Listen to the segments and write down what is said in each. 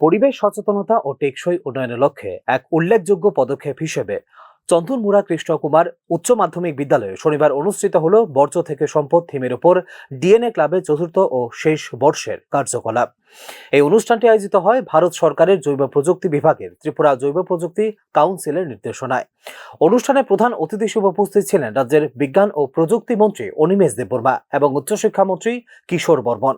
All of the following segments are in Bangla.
পরিবেশ সচেতনতা ও টেকসই উন্নয়নের লক্ষ্যে এক উল্লেখযোগ্য পদক্ষেপ হিসেবে চন্দনমুড়া কৃষ্ণকুমার উচ্চ মাধ্যমিক বিদ্যালয়ে শনিবার অনুষ্ঠিত হল বর্জ্য থেকে সম্পদ থিমের উপর ডিএনএ ক্লাবের চতুর্থ ও শেষ বর্ষের কার্যকলাপ। এই অনুষ্ঠানটি আয়োজিত হয় ভারত সরকারের জৈব প্রযুক্তি বিভাগের ত্রিপুরা জৈব প্রযুক্তি কাউন্সিলের নির্দেশনায়। অনুষ্ঠানে প্রধান অতিথি হিসেবে উপস্থিত ছিলেন রাজ্যের বিজ্ঞান ও প্রযুক্তি মন্ত্রী অনিমেষ দেববর্মা এবং উচ্চশিক্ষামন্ত্রী কিশোর বর্মন।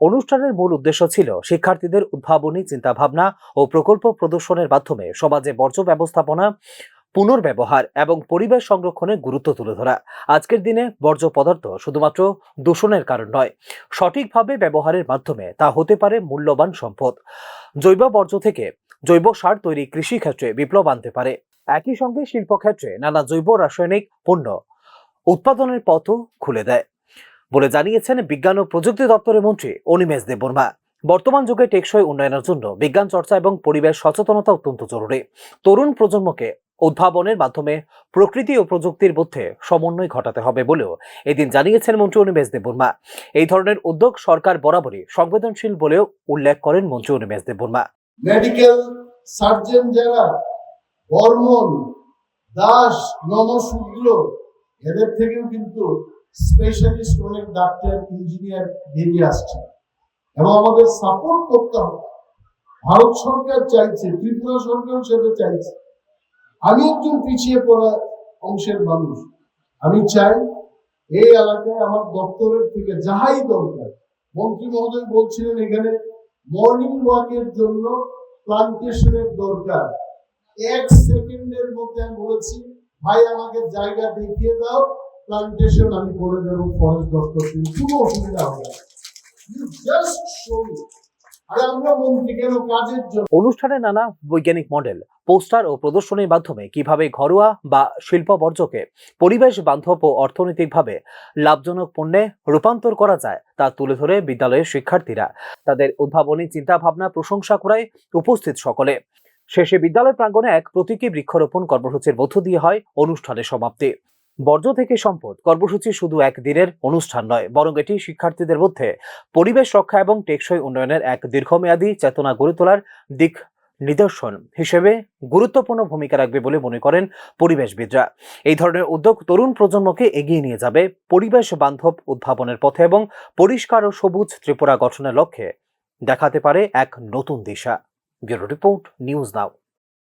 অনুষ্ঠানের মূল উদ্দেশ্য ছিল শিক্ষার্থীদের উদ্ভাবনী চিন্তাভাবনা ও প্রকল্প প্রদর্শনের মাধ্যমে সমাজে বর্জ্য ব্যবস্থাপনা, পুনর্ব্যবহার এবং পরিবেশ সংরক্ষণের গুরুত্ব তুলে ধরা। আজকের দিনে বর্জ্য পদার্থ শুধুমাত্র দূষণের কারণ নয়, সঠিকভাবে ব্যবহারের মাধ্যমে তা হতে পারে মূল্যবান সম্পদ। জৈব বর্জ্য থেকে জৈব সার তৈরি কৃষি ক্ষেত্রে বিপ্লব আনতে পারে। একই সঙ্গে শিল্পক্ষেত্রে নানা জৈব রাসায়নিক পণ্য উৎপাদনের পথও খুলে দেয়। বলে জানিয়েছেন বিজ্ঞান ও প্রযুক্তি দপ্তরের মন্ত্রী অনিমেষ দেববর্মা। বর্তমান যুগে টেকসই উন্নয়নের জন্য বিজ্ঞান চর্চা এবং পরিবেশ সচেতনতা অত্যন্ত জরুরি। তরুণ প্রজন্মকে উদ্ভাবনের মাধ্যমে প্রকৃতি ও প্রযুক্তির মধ্যে সমন্বয় ঘটাতে হবে বলেও এদিন জানিয়েছেন মন্ত্রী অনিমেষ দেববর্মা। এই ধরনের উদ্যোগ সরকার বরাবরই সংবেদনশীল বলেও উল্লেখ করেন মন্ত্রী অনিমেষ দেববর্মা। মেডিকেল সার্জন যারা বর্মন, দাস, নমশূদ্র, এদের থেকেও কিন্তু স্পেশালিস্ট অনেক ডাক্তার ইঞ্জিনিয়ার বেরিয়ে আসছে। এবং আমাদের সাপোর্ট করতে হবে। ভারত সরকার চাইছে, ত্রিপুরা সরকার সেটা চাইছে। আমি একজন পিছিয়ে পড়া অংশের মানুষ। আমি চাই এই এলাকায় আমার দপ্তরের থেকে যাহাই দরকার, মন্ত্রী মহোদয় বলছিলেন এখানে মর্নিং ওয়াকের জন্য প্লান্টেশনের দরকার। এক সেকেন্ডের মধ্যে আমি বলেছি, ভাই আমাকে জায়গা দেখিয়ে দাও প্লান্টেশন আমি করে দেবো ফরেস্ট দপ্তর কোনো অসুবিধা হবে না। জাস্ট শো জন্য? অনুষ্ঠানে নানা বৈজ্ঞানিক মডেল, পোস্টার ও প্রদর্শনীর মাধ্যমে কীভাবে ঘরোয়া বা শিল্প বর্জ্যকে পরিবেশ, বান্ধব ও অর্থনৈতিকভাবে লাভজনক পণ্যে রূপান্তর করা যায়, তা তুলে ধরে বিদ্যালয়ের শিক্ষার্থীরা। তাদের উদ্ভাবনী চিন্তাভাবনা প্রশংসা করায় উপস্থিত সকলে। শেষে বিদ্যালয় প্রাঙ্গণে এক প্রতীকী বৃক্ষরোপণ কর্মসূচির মধ্য দিয়ে হয় অনুষ্ঠানের সমাপ্তি। বর্জ্য থেকে সম্পদ, কর্মসূচি শুধু এক দিনের অনুষ্ঠান নয়, বরং এটি শিক্ষার্থীদের মধ্যে পরিবেশ রক্ষা এবং টেকসই উন্নয়নের এক দীর্ঘমেয়াদী চেতনা গড়ে তোলার দিক নিদর্শন হিসেবে গুরুত্বপূর্ণ ভূমিকা রাখবে বলে মনে করেন পরিবেশবিদরা। এই ধরনের উদ্যোগ তরুণ প্রজন্মকে এগিয়ে নিয়ে যাবে পরিবেশ বান্ধব উদ্ভাবনের পথে এবং পরিষ্কার ও সবুজ ত্রিপুরা গঠনের লক্ষ্যে। দেখাতে পারে এক নতুন দিশা। Bureau report, news now.